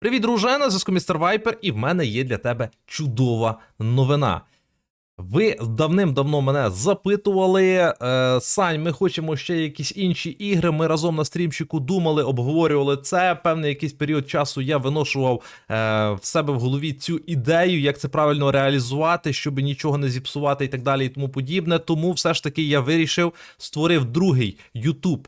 Привіт, дружина, зв'язку містер Вайпер, і в мене є для тебе чудова новина. Ви давним-давно мене запитували. Е, Сань, ми хочемо ще якісь інші ігри. Ми разом на стрімчику думали, обговорювали це. Певний якийсь період часу я виношував е, в себе в голові цю ідею, як це правильно реалізувати, щоб нічого не зіпсувати і так далі, і тому подібне. Тому все ж таки я вирішив, створив другий YouTube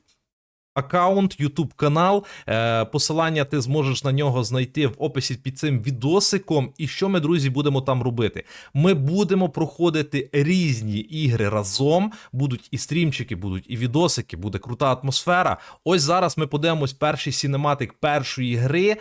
аккаунт, YouTube канал. Е, посилання ти зможеш на нього знайти в описі під цим відосиком. І що ми, друзі, будемо там робити? Ми будемо проходити різні ігри разом. Будуть і стрімчики, будуть і відосики, буде крута атмосфера. Ось зараз ми подивимось перший сінематик першої гри.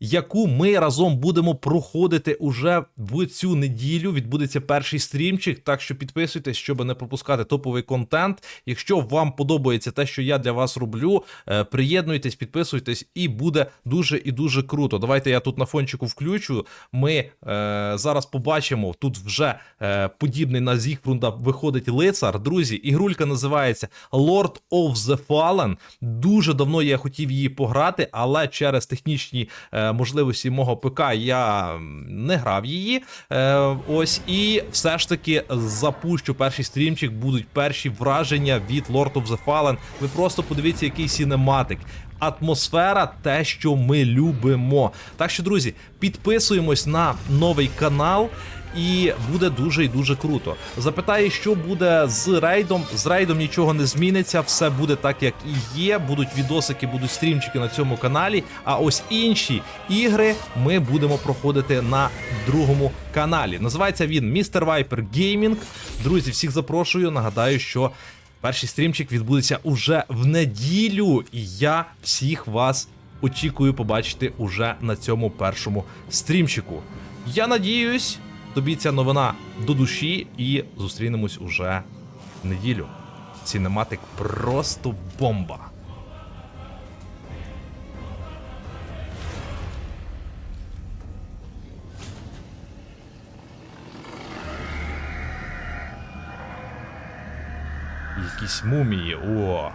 Яку ми разом будемо проходити уже в цю неділю. Відбудеться перший стрімчик. Так що підписуйтесь, щоб не пропускати топовий контент. Якщо вам подобається те, що я для вас роблю, е, приєднуйтесь, підписуйтесь, і буде дуже і дуже круто. Давайте я тут на фончику включу. Ми е, зараз побачимо тут вже е, подібний на Зігфрунда виходить лицар. Друзі, ігрулька називається Lord of the Fallen. Дуже давно я хотів її пограти, але через технічні е, можливості мого ПК я не грав її. Е, ось і все ж таки запущу перший стрімчик. Будуть перші враження від Lord of the Fallen. Ви просто подивіться, який сінематик. Атмосфера, те, що ми любимо. Так що, друзі, підписуємось на новий канал. І буде дуже і дуже круто. Запитаю, що буде з рейдом. З рейдом нічого не зміниться, все буде так, як і є. Будуть відосики, будуть стрімчики на цьому каналі. А ось інші ігри ми будемо проходити на другому каналі. Називається він Містер Вайпер Геймінг. Друзі, всіх запрошую. Нагадаю, що перший стрімчик відбудеться уже в неділю. І я всіх вас очікую побачити уже на цьому першому стрімчику. Я надіюсь, тобі ця новина до душі, і зустрінемось уже в неділю. Цінематик просто бомба. Якісь мумії. О,